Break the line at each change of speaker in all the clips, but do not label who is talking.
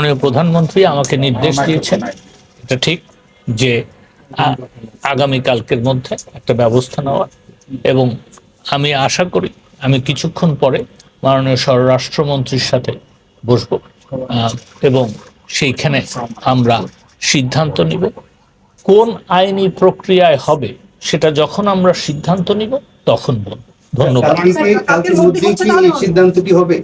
মাননীয় প্রধানমন্ত্রী আমাকে নির্দেশ দিয়েছেন। এটা ঠিক যে আ- আগামীকালকের মধ্যে একটা ব্যবস্থা নেওয়া। এবং আমি আশা করি আমি কিছুক্ষণ পরে মাননীয় স্বরাষ্ট্রমন্ত্রীর সাথে বসবো। এবং সেইখানে আমরা সিদ্ধান্ত নিব। কোন আইনি প্রক্রিয়ায় হবে সেটা যখন আমরা সিদ্ধান্ত নিব তখন বলব। ধন্যবাদ।
মানে সিদ্ধান্তটি হবে?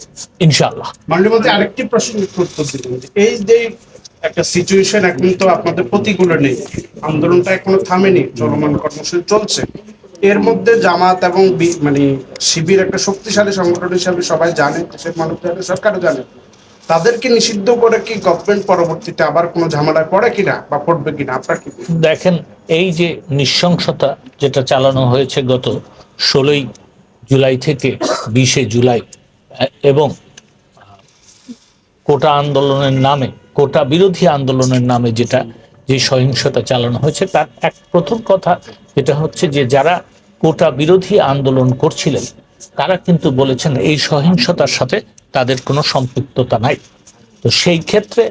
ইনশাআল্লাহ।
মাননীয় আরেকটি প্রশ্ন করতেছিলেন এই যে একটা সিচুয়েশন এখন তো আপনাদের প্রতিকূলে নেই। আন্দোলনটা এখনও থামেনি চলমান কর্মসূচি চলছে। এর মধ্যে জামাত এবং মানে শিবির একটা শক্তিশালী সংগঠন হিসাবে সবাই জানে দেশের মানুষ জানে সরকারও জানে। তাদেরকে নিষিদ্ধ করে কি গভর্নমেন্ট পরবর্তীতে আবার কোনো ঝামেলায় পড়ে কিনা বা পড়বে কিনা? আপনার কি
দেখেন এই যে নৃশংসতা যেটা চালানো হয়েছে গত ষোলোই জুলাই থেকে বিশে জুলাই, এবং কোটা আন্দোলনের নামে, কোটা বিরোধী আন্দোলনের নামে যেটা, যে সহিংসতা চালানো হয়েছে, তার এক প্রথম কথা যেটা হচ্ছে যে যারা কোটা বিরোধী আন্দোলন করছিলেন, তারা কিন্তু বলেছেন এই সহিংসতার সাথে তাদের কোনো সম্পৃক্ততা নাই। তো সেই ক্ষেত্রে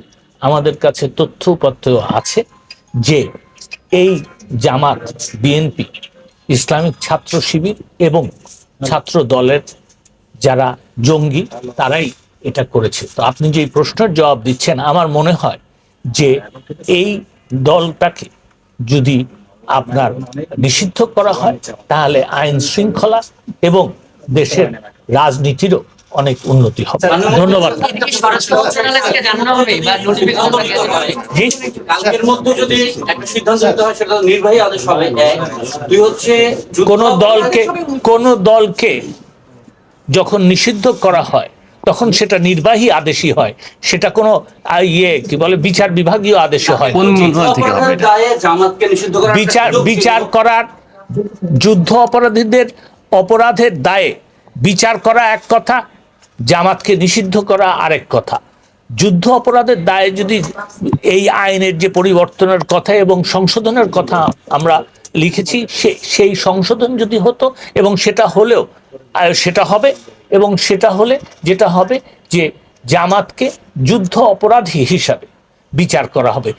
আমাদের কাছে তথ্য উপাত্ত আছে যে এই জামাত, বিএনপি, ইসলামিক ছাত্র শিবির এবং ছাত্র দলের যারা জঙ্গি, তারাই এটা করেছে। তো আপনি যে প্রশ্নের জবাব দিচ্ছেন, আমার মনে হয় যে এই দলটাকে যদি আপনার নিষিদ্ধ করা হয়, তাহলে আইন শৃঙ্খলা এবং দেশের রাজনীতিরও অনেক উন্নতি হবে। ধন্যবাদ।
হয়
কোন দলকে কোন দলকে যখন নিষিদ্ধ করা হয় তখন সেটা নির্বাহী আদেশই হয়। সেটা কোনো ইয়ে কি বলে বিচার বিভাগীয় আদেশে হয়। বিচার বিচার করার যুদ্ধ অপরাধীদের অপরাধের দায়ে বিচার করা এক কথা জামাতকে নিষিদ্ধ করা আরেক কথা। যুদ্ধ অপরাধের দায়ে যদি এই আইনের যে পরিবর্তনের কথা এবং সংশোধনের কথা আমরা লিখেছি, সে, সেই সংশোধন যদি হতো এবং সেটা হলেও সেটা হবে এবং সেটা হলে যেটা হবে যে জামাতকে যুদ্ধ অপরাধী হিসাবে বিচার করা হবে।